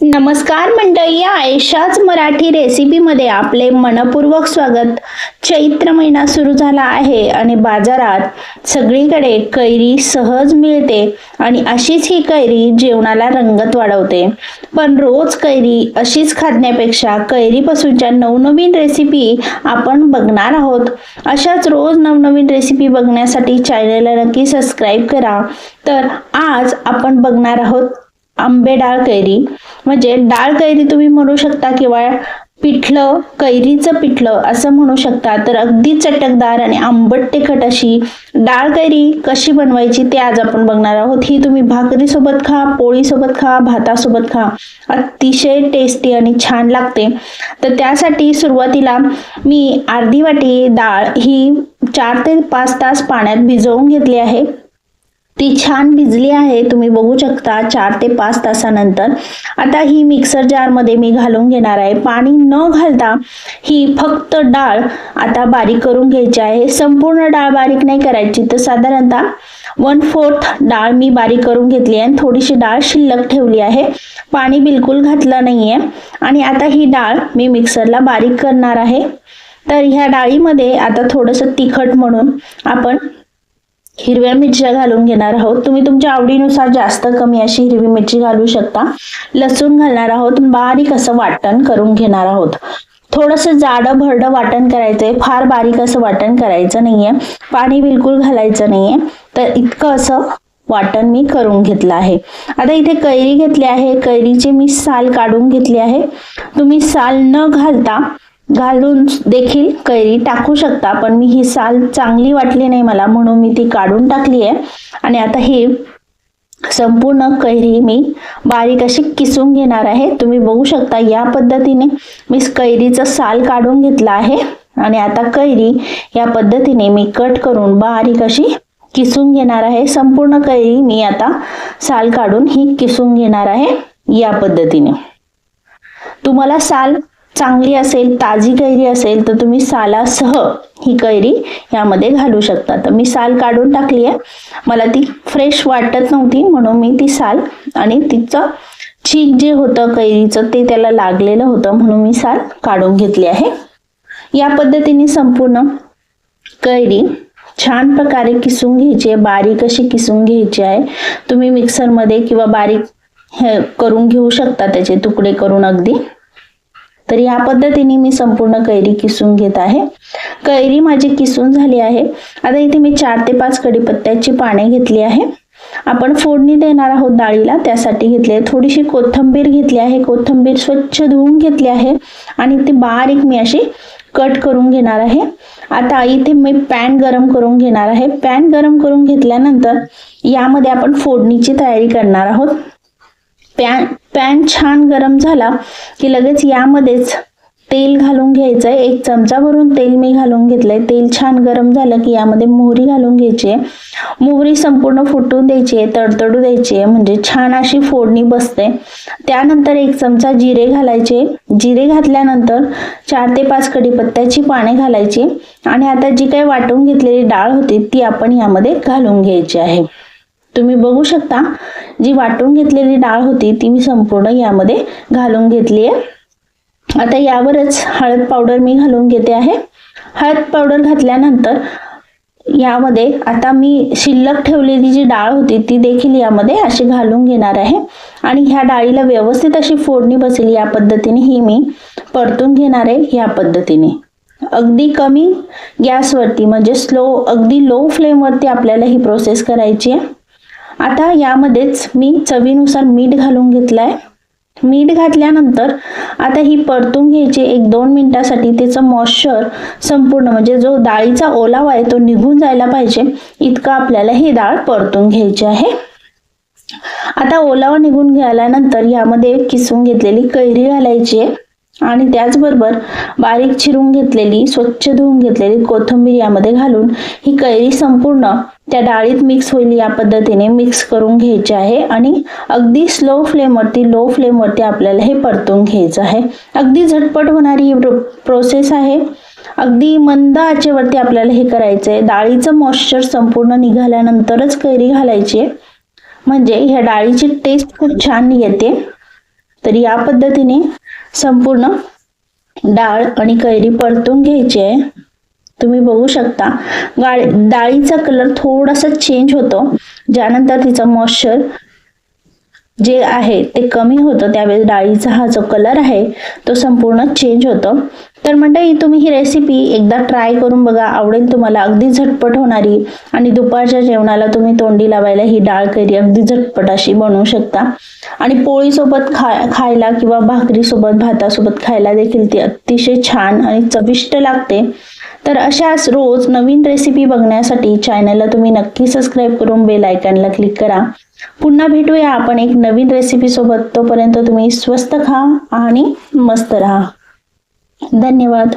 नमस्कार मंडळी आयशाच मराठी रेसिपीमध्ये आपले मनपूर्वक स्वागत. चैत्र महिना सुरू झाला आहे आणि बाजारात सगळीकडे कैरी सहज मिळते आणि अशीच ही कैरी जेवणाला रंगत वाढवते. पण रोज कैरी अशीच खाण्यापेक्षा कैरीपासूनच्या नवनवीन रेसिपी आपण बघणार आहोत. अशाच रोज नवनवीन रेसिपी बघण्यासाठी चॅनलला नक्की सबस्क्राईब करा. तर आज आपण बघणार आहोत आंबे डाळ कैरी. म्हणजे डाळ कैरी तुम्ही म्हणू शकता किंवा पिठलं कैरीचं पिठलं असं म्हणू शकता. तर अगदी चटकदार आणि आंबट तिखट अशी डाळ कैरी कशी बनवायची ते आज आपण बघणार आहोत. ही तुम्ही भाकरीसोबत खा पोळीसोबत खा भातासोबत खा. अतिशय टेस्टी आणि छान लागते. तर त्यासाठी सुरुवातीला मी अर्धी वाटी डाळ ही चार ते पाच तास पाण्यात भिजवून घेतली आहे. ती छान भिजली आहे. तुम्ही बघू शकता चार ते पाच तासानंतर. आता ही मिक्सर जारमध्ये मी घालून घेणार आहे. पाणी न घालता ही फक्त डाळ आता बारीक करून घ्यायची आहे. संपूर्ण डाळ बारीक नाही करायची. तर साधारणतः वन फोर्थ डाळ मी बारीक करून घेतली आहे. थोडीशी डाळ शिल्लक ठेवली आहे. पाणी बिलकुल घातलं नाही आहे आणि आता ही डाळ मी मिक्सरला बारीक करणार आहे. तर ह्या डाळीमध्ये आता थोडंसं तिखट म्हणून आपण हिरव्या मिरच्या घालून घेणार आहोत. तुम्ही तुमच्या आवडीनुसार जास्त कमी अशी हिरवी मिरची घालू शकता. लसूण घालणार आहोत. बारीक असं वाटण करून घेणार आहोत. थोडंसं जाडं भरडं वाटण करायचंय. फार बारीक असं वाटण करायचं नाहीये. पाणी बिलकुल घालायचं नाहीये. तर इतकं असं वाटण मी करून घेतलं आहे. आता इथे कैरी घेतली आहे. कैरीची मी साल काढून घेतली आहे. तुम्ही साल न घालता घालून देखील कैरी टाकू शकता पण मी ही साल चांगली वाटली नाही मला म्हणून मी ती काढून टाकली आहे. आणि आता ही संपूर्ण कैरी मी बारीक अशी किसून घेणार आहे. तुम्ही बघू शकता या पद्धतीने मी कैरीचं साल काढून घेतला आहे. आणि आता कैरी या पद्धतीने मी कट करून बारीक अशी किसून घेणार आहे. संपूर्ण कैरी मी आता साल काढून ही किसून घेणार आहे या पद्धतीने. तुम्हाला साल चांगली असेल ताजी कैरी असेल तर तुम्ही सालासह ही कैरी यामध्ये घालू शकता. तर मी साल काढून टाकली आहे. मला ती फ्रेश वाटत नव्हती म्हणून मी ती साल आणि तिचं चीक जे होतं कैरीचं ते त्याला लागलेलं होतं म्हणून मी साल काढून घेतली आहे. या पद्धतीने संपूर्ण कैरी छान प्रकारे किसून घ्यायची आहे. बारीक अशी किसून घ्यायची आहे. तुम्ही मिक्सरमध्ये किंवा बारीक हे करून घेऊ शकता त्याचे तुकडे करून अगदी. तर या पद्धतीने मी संपूर्ण कैरी किसून घेत आहे. कैरी माझी किसून झाली आहे. आता इथे मी चार ते पाच कडीपत्त्याची पाने घेतली आहे. आपण फोडणी देणार आहोत डाळीला त्यासाठी घेतली आहे थोडीशी कोथंबीर घेतली आहे. कोथंबीर स्वच्छ धुवून घेतली आहे आणि ती बारीक मी अशी कट करून घेणार आहे. आता इथे मी पॅन गरम करून घेणार आहे. पॅन गरम करून घेतल्यानंतर यामध्ये आपण फोडणीची तयारी करणार आहोत. पॅन पॅन छान गरम झाला की लगेच यामध्येच तेल घालून घ्यायचं आहे एक चमचा भरून तेल मी घालून घेतलंय. तेल छान गरम झालं की यामध्ये मोहरी घालून घ्यायची आहे. मोहरी संपूर्ण फुटून द्यायची आहे तडतडू द्यायची आहे म्हणजे छान अशी फोडणी बसते. त्यानंतर एक चमचा जिरे घालायचे. जिरे घातल्यानंतर चार ते पाच कडीपत्त्याची पाने घालायची आणि आता जी काही वाटून घेतलेली डाळ होती ती आपण यामध्ये घालून घ्यायची आहे. तुम्ही बघू शकता जी वाटून घेतलेली डाळ होती ती मी संपूर्ण यामध्ये घालून घेतली आहे. आता यावरच हळद पावडर मी घालून घेते आहे. हळद पावडर घातल्यानंतर यामध्ये आता मी शिल्लक ठेवलेली जी डाळ होती ती देखील यामध्ये अशी घालून घेणार आहे. आणि ह्या डाळीला व्यवस्थित अशी फोडणी बसेल या पद्धतीने ही मी परतून घेणार आहे या पद्धतीने. अगदी कमी गॅसवरती म्हणजे स्लो अगदी लो फ्लेमवरती आपल्याला ही प्रोसेस करायची आहे. आता यामध्येच मी चवीनुसार मीठ घालून घेतलंय. मीठ घातल्यानंतर आता ही परतून घ्यायची एक दोन मिनिटासाठी त्याचं मॉइश्चर संपूर्ण म्हणजे जो डाळीचा ओलावा आहे तो निघून जायला पाहिजे. इतकं आपल्याला ही डाळ परतून घ्यायची आहे. आता ओलावा निघून गेल्यानंतर यामध्ये किसून घेतलेली कैरी घालायची आहे. आणि त्याचबरोबर बारीक चिरून घेतलेली स्वच्छ धुवून घेतलेली कोथिंबीर यामध्ये घालून ही कैरी संपूर्ण त्या डाळीत मिक्स होईल या पद्धतीने मिक्स करून घ्यायचे आहे. आणि अगदी स्लो फ्लेमवरती लो फ्लेमवरती आपल्याला हे परतून घ्यायचं आहे. अगदी झटपट होणारी ही प्रोसेस आहे. अगदी मंद आचेवरती आपल्याला हे करायचं आहे डाळीचं मॉइश्चर संपूर्ण निघाल्यानंतरच कैरी घालायची म्हणजे ह्या डाळीची टेस्ट खूप छान येते. तर या पद्धतीने संपूर्ण डाळ आणि कैरी परतून घ्यायची आहे. तुम्ही बघू शकता. गाळ डाळीचा कलर थोडासा चेंज होतो. ज्यानंतर तिचं मॉइश्चर जे आहे ते कमी होतं. त्यावेळेस डाळीचा हा जो कलर आहे तो संपूर्ण चेंज होतो. तर मंडळी तुम्ही ही रेसिपी एकदा ट्राय करून बघा. आवडेल तुम्हाला. अगदी झटपट होणारी. आणि दुपारच्या जेवणाला तुम्ही तोंडी लावायला ही डाळ कैरी अगदी झटपट अशी बनवू शकता. आणि पोळीसोबत खा खायला किंवा भाकरीसोबत भातासोबत खायला देखील ती अतिशय छान आणि चविष्ट लागते. तर अशाच रोज नवीन रेसिपी बघण्यासाठी चॅनलला तुम्ही नक्की सबस्क्राईब करून बेल आयकॉनला क्लिक करा. पुन्हा भेटूया आपण एक नवीन रेसिपी सोबत. तोपर्यंत तुम्ही स्वस्त खा आणि मस्त राहा. धन्यवाद.